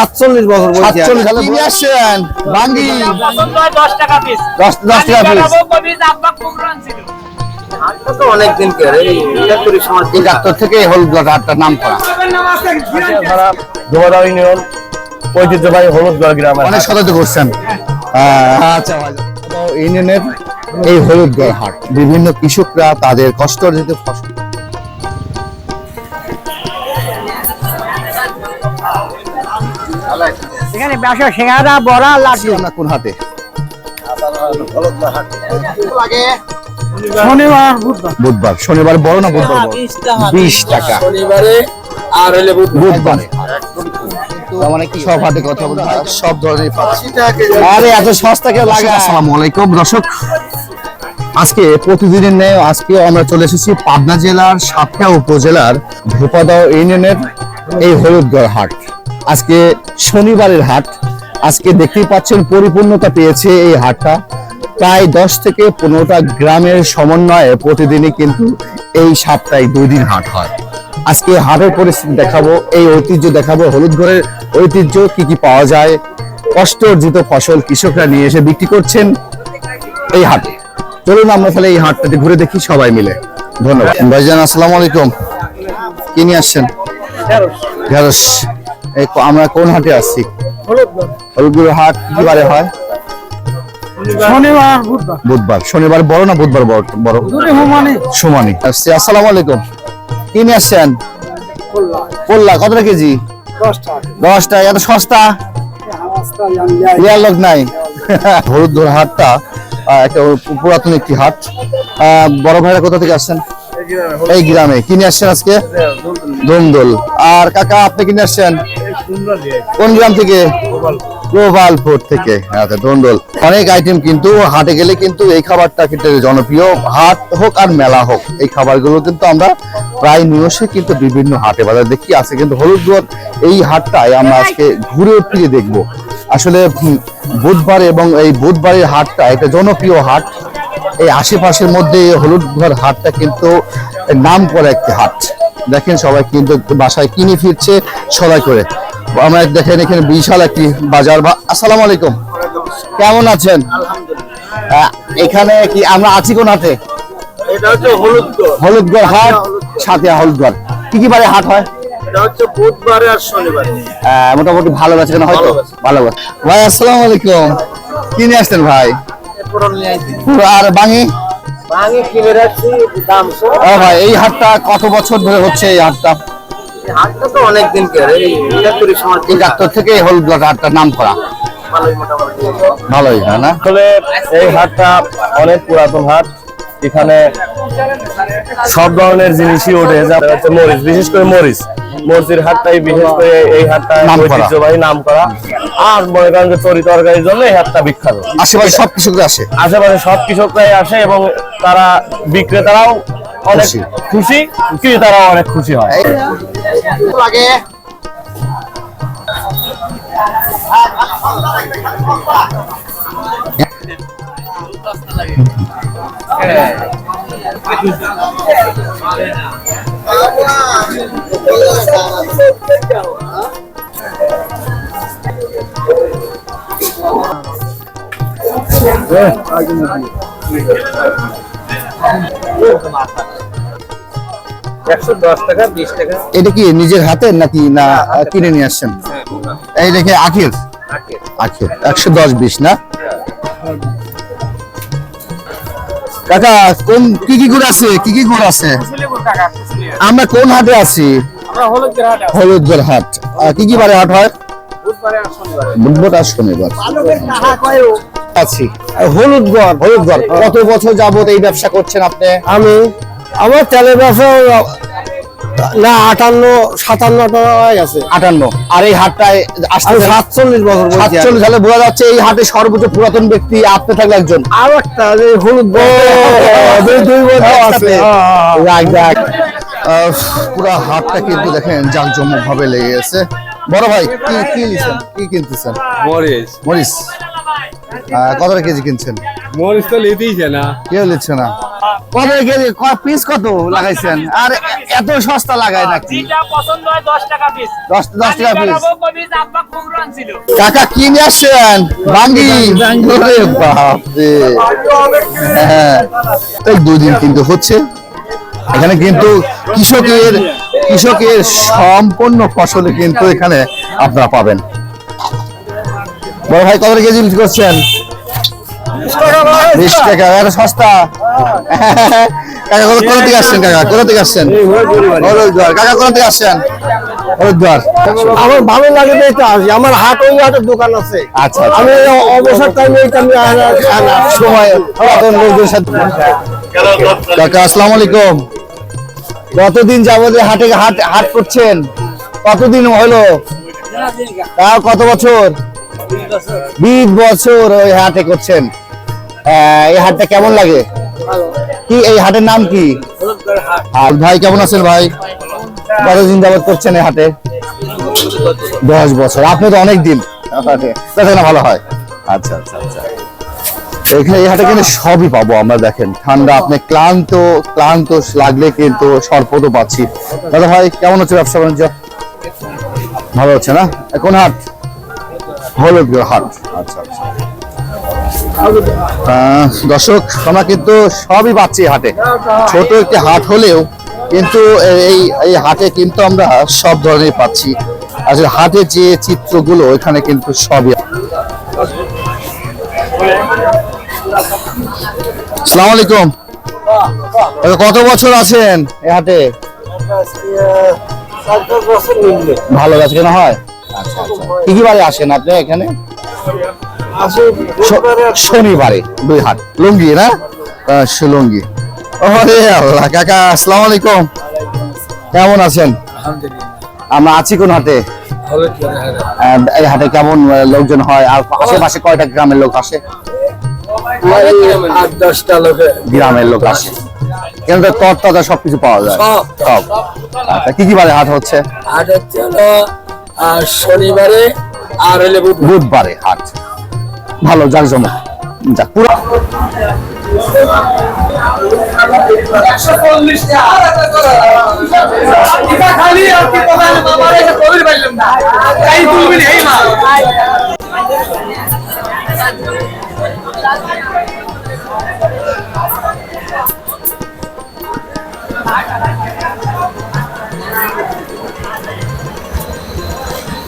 সাতচল্লিশ বছর সাতচল্লিশ সালে নিয়ে আসছেন বাঙ্গি। দশ টাকা পিস দশ দশ টাকা পিস তো অনেক দিন কে এই একাত্তরের সময় একাত্তর থেকে এই হলুদ গড় ঐতিহ্যবাহী অনেক সতর্ক করছেন। আচ্ছা ইউনিয়নের এই হলুদ গড় হাট বিভিন্ন কৃষকরা তাদের কষ্ট অর্জিত ফসল এখানে ব্যবসা সিঙ্গারা বড়া লাড্ডু। আমরা কোন হাটে শনিবার। বুধবার। বুধবার। শনিবার বড় না বুধবার বিশ টাকা। শনিবারে আর হলে বুধবার। মানে কি? সব হাটে কথা বলতে সব ধরনের আরে এত সস্তা কেউ লাগে আসসালামু আলাইকুম দর্শক। আজকে প্রতিদিনের ন্যায় আজকে আমরা চলে এসেছি পাবনা জেলার সাতটা উপজেলার ধোপাদাও ইউনিয়নের এই হলুদগড় হাট। আজকে শনিবারের হাট। আজকে দেখতেই পাচ্ছেন পরিপূর্ণতা পেয়েছে এই হাটটা। প্রায় দশ থেকে পনেরোটা গ্রামের সমন্বয়ে প্রতিদিনই কিন্তু এই সাতটায় দুই দিন হাট হয়। আজকে হাটের পরিস্থিতি দেখাবো এই ঐতিহ্য দেখাবো। হলুদগড়ের ঐতিহ্য কি কি পাওয়া যায় কষ্ট অর্জিত ফসল কৃষকরা নিয়ে এসে বিক্রি করছেন এই হাটে। চলুন আমরা তাহলে এই হাটটাতে ঘুরে দেখি সবাই মিলে। ধন্যবাদ। ভাইজান আসসালামু আলাইকুম। কি নিয়ে আসছেন? ঢেঁড়স। আমরা কোন হাটে আসছি? হলুদগুলো হাট কি বারে হয়? শনিবার বুধবার। শনিবার বড় না বুধবার বড় বড়? সমানি। আসসালামু আলাইকুম। কি নিয়ে আসছেন? কল্লা। কত টাকা কেজি? দশ টাকা এত সস্তা? ইয়ার লোক নাই। হলুদ ধরা হাটটা একটা পুরাতন একটি হাট। আহ, বড় ভাইরা কোথা থেকে আসছেন? এই গ্রামে। কিনে আসছেন আজকে? দমদল। আর কাকা আপনি কিনে আসছেন? থেকে? গোপালপুর থেকে। আচ্ছা দন্দল। অনেক আইটেম কিন্তু হাটে গেলে কিন্তু এই খাবারটা কিন্তু জনপ্রিয়। হাট হোক আর মেলা হোক, এই খাবারগুলো কিন্তু আমরা প্রায় নিয়সে কিন্তু বিভিন্ন হাটে বাজার দেখি। আছে কিন্তু হলুদগড় এই হাটটায় আমরা আজকে ঘুরে ফিরে দেখব। আসলে বুধবার এবং এই বুধবারের হাটটা এটা জনপ্রিয় হাট। এই আশেপাশের মধ্যে এই হলুদঘর হাটটা কিন্তু নাম করা একটি হাট। দেখেন সবাই কিন্তু বাসায় কিনে ফিরছে সবাই করে। আমরা দেখেন এখানে বিশাল একটি বাজার। বা আসসালামু আলাইকুম। কেমন আছেন? এখানে কি আমরা আছি কোন হাটে। হলুদগড়। হাট সাথে হলুদগড়। কি কি বারে হাট হয়? মোটামুটি ভালো আছে কেন? হয়তো ভালো। ভাই আসসালামু আলাইকুম। কি নিয়ে আসছেন ভাই? আর বাঙি? ও ভাই এই হাটটা কত বছর ধরে হচ্ছে এই হাটটা? হাটটা তো অনেক দিন একাত্তরের সময় একাত্তর থেকে এই হাটটার নাম করা। ভালোই মোটামুটি। ভালোই হয় না? আসলে এই হাটটা অনেক পুরাতন হাট। এখানে সব ধরনের জিনিসই ওঠে। হচ্ছে মরিচ বিশেষ করে মরিচ। মরিচের হাটটাই বিশেষ করে এই হাটটা নাম করা। ঐতিহ্যবাহী নাম করা। আর মনে করেন যে তরি তরকারির জন্য এই হাটটা বিখ্যাত। আশেপাশে সব কৃষকরা আসে। আশেপাশে সব কৃষকরাই আসে এবং তারা বিক্রেতারাও খুশি। খুশি ক্রেতারাও অনেক খুশি হয়। লাগে টাকা বিশ টাকা এটা কি নিজের হাতের নাকি না কিনে নিয়ে আসছেন? এই দেখে আখের? আখের। একশো দশ বিশ না? কাকা কোন কি কি গুড় আছে? কি কি গুড় আছে? আমরা কোন হাটে আছি? আমরা হলুদ গ্রাহক হলুদগড় হাট। কি কি বারে হাট হয়? বুধবারে আর শনিবারে। বুধবার আর শনিবার টাকা কয়ও আছি হলুদগড় হলুদগড় কত বছর যাবত এই ব্যবসা করছেন আপনি? আমি আমার তেলের ব্যবসা না আটান্ন সাতান্ন টাকা হয়ে গেছে। আটান্ন। আর এই হাটটায় আসতে সাতচল্লিশ বছর সাতচল্লিশ সালে বোঝা যাচ্ছে এই হাটে সর্বোচ্চ পুরাতন ব্যক্তি আপনি থাকলে একজন। আর একটা যে হলুদ দুই দুই বছর আছে। হ্যাঁ, হ্যাঁ, হ্যাঁ। রাখ রাখ পুরা হাটটা কিন্তু দেখেন জাঁকজমক ভাবে লেগে গেছে। বড় ভাই কি কি নিছেন? কি কিনতেছেন? মরিচ। মরিচ। আহ, কত কেজি কিনছেন? মরিচ তো লিতেইছে না। কেউ নিচ্ছে না। কত কেজি? পিস কত লাগাইছেন? আর এত সস্তা লাগায় নাকি? পছন্দ হয় দশ টাকা পিস দশ দশ টাকা পিস কাকা কি নিয়ে আসছেন? বাঙ্গি। বাপরে। হ্যাঁ। এই দুই কিন্তু হচ্ছে। এখানে কিন্তু কৃষকের কৃষকের সম্পূর্ণ ফসল কিন্তু এখানে আপনারা পাবেন। বড় ভাই কত কেজি বিক্রি করছেন? বিশ টাকা এত সস্তা? কাকা কোথা থেকে আসছেন কাকা? কোথা থেকে আসছেন? কাকা কোথা থেকে আসছেন? আমার ভালো লাগে এটা। আসি আমার হাট ওই হাটের দোকান আছে। আচ্ছা আচ্ছা। আমি অবসর টাইমে আমি। সময় তখন লোকদের সাথে কাকা আসসালামু আলাইকুম। কতদিন যাবত হাটে হাট হাট করছেন? কতদিন হলো? কত বছর? বিশ বছর ওই হাটে করছেন। এই হাটটা কেমন লাগে? কি এই হাটের নাম কি? আর ভাই কেমন আছেন ভাই? কতদিন যাবত করছেন এই হাটে? দশ বছর। আপনি তো অনেক দিন না ভালো হয়? আচ্ছা আচ্ছা আচ্ছা। এখানে এই হাটে কিন্তু সবই পাবো আমরা দেখেন। ঠান্ডা আপনি ক্লান্ত ক্লান্ত লাগলে কিন্তু সরপত পাচ্ছি। দাদা ভাই কেমন হচ্ছে ব্যবসা বাণিজ্য? ভালো হচ্ছে না? এ কোন হাট? হলুদগড় হাট আচ্ছা। আচ্ছা দর্শক আমরা কিন্তু সবই পাচ্ছি হাটে। ছোট একটি হাট হলেও কিন্তু এই এই হাটে কিন্তু আমরা সব ধরনের পাচ্ছি। আসলে হাটে যে চিত্রগুলো এখানে কিন্তু সবই আসসালামু আলাইকুম। দাদা, কত বছর আছেন এ হাটে? ভালো কাজ কেন হয়? আচ্ছা আচ্ছা। কি কি বারে আসেন আপনি এখানে? শনিবারে দুই হাট লুঙ্গি না? লুঙ্গি। ওরে আল্লাহ কাকা আসসালামু আলাইকুম। কেমন আছেন? আমরা আছি কোন হাটে? এই হাটে কেমন লোকজন হয়? আর আশেপাশে কয়টা গ্রামের লোক আসে? আট দশটা লোকে। গ্রামের লোক আসে। কিন্তু তর তাজা সবকিছু পাওয়া যায়? সব। সব। আচ্ছা কি কি বারে হাট হচ্ছে? হাট হচ্ছে আহ, শনিবারে আর হলে বুধবার। বুধবারে হাট ভালো যাক জমা। যাক পুরো আমার মালা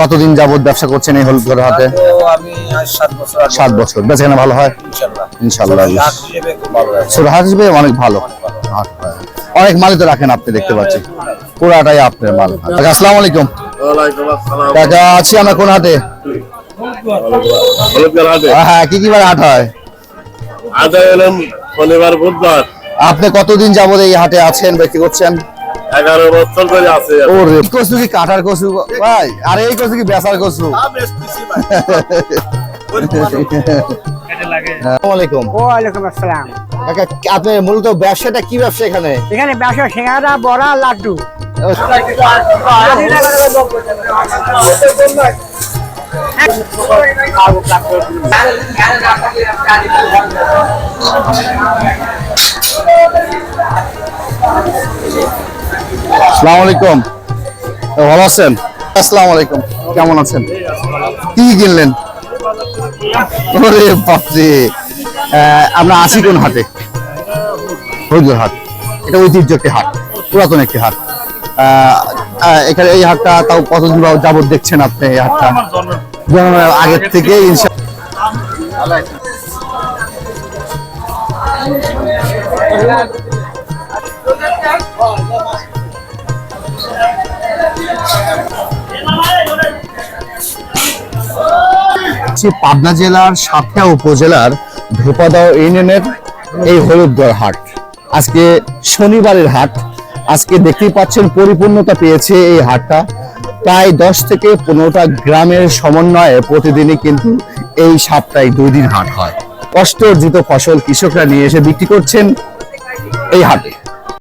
কতদিন যাবত ব্যবসা করছেন এই হাটে? তো আমি আজ সাত বছর বেচাকেনা ভালো হয়? ইনশাল্লাহ। হাট হিসেবে ছোট হাট অনেক ভালো। হ্যাঁ। অনেক মালই তো রাখেন আপনি দেখতে পাচ্ছি। পুরাটাই আপনার মাল। আসসালামু আলাইকুম। কাকা আছি আমরা কোন হাটে? হ্যাঁ কি কি বার হাট হয়? শনিবার বুধবার। আপনি কতদিন যাবত এই হাটে আছেন ব্যক্তি করছেন? এগারো বছর ধরে আছে। ওরে কচু কি কাটার কচু? ভাই আর এই কচু কি বেচার কচু? আপনার মূলত ব্যবসাটা কি ব্যবসা এখানে? এখানে ব্যবসা সিঙ্গারা বড়া লাড্ডু। আসসালামু আলাইকুম। ভালো আছেন? আসসালামু আলাইকুম। কেমন আছেন? কি কিনলেন? ওরে বাপরে। আমরা আছি কোন হাটে। হরিদ্বার হাট। এটা ঐতিহ্য একটি হাট পুরাতন একটি হাট। এখানে এই হাটটা তাও কতদিন যাবত দেখছেন আপনি এই হাটটা? জন্মের আগের থেকে ইনশা হচ্ছে পাবনা জেলার সাতক্ষীরা উপজেলার ধোপাদাও ইউনিয়নের এই হলুদগড় হাট। আজকে শনিবারের হাট। আজকে দেখতেই পাচ্ছেন পরিপূর্ণতা পেয়েছে এই হাটটা। প্রায় দশ থেকে পনেরোটা গ্রামের সমন্বয়ে প্রতিদিনই কিন্তু এই সাপ্তাহিক দুই দিন হাট হয়। কষ্ট অর্জিত ফসল কৃষকরা নিয়ে এসে বিক্রি করছেন এই হাটে।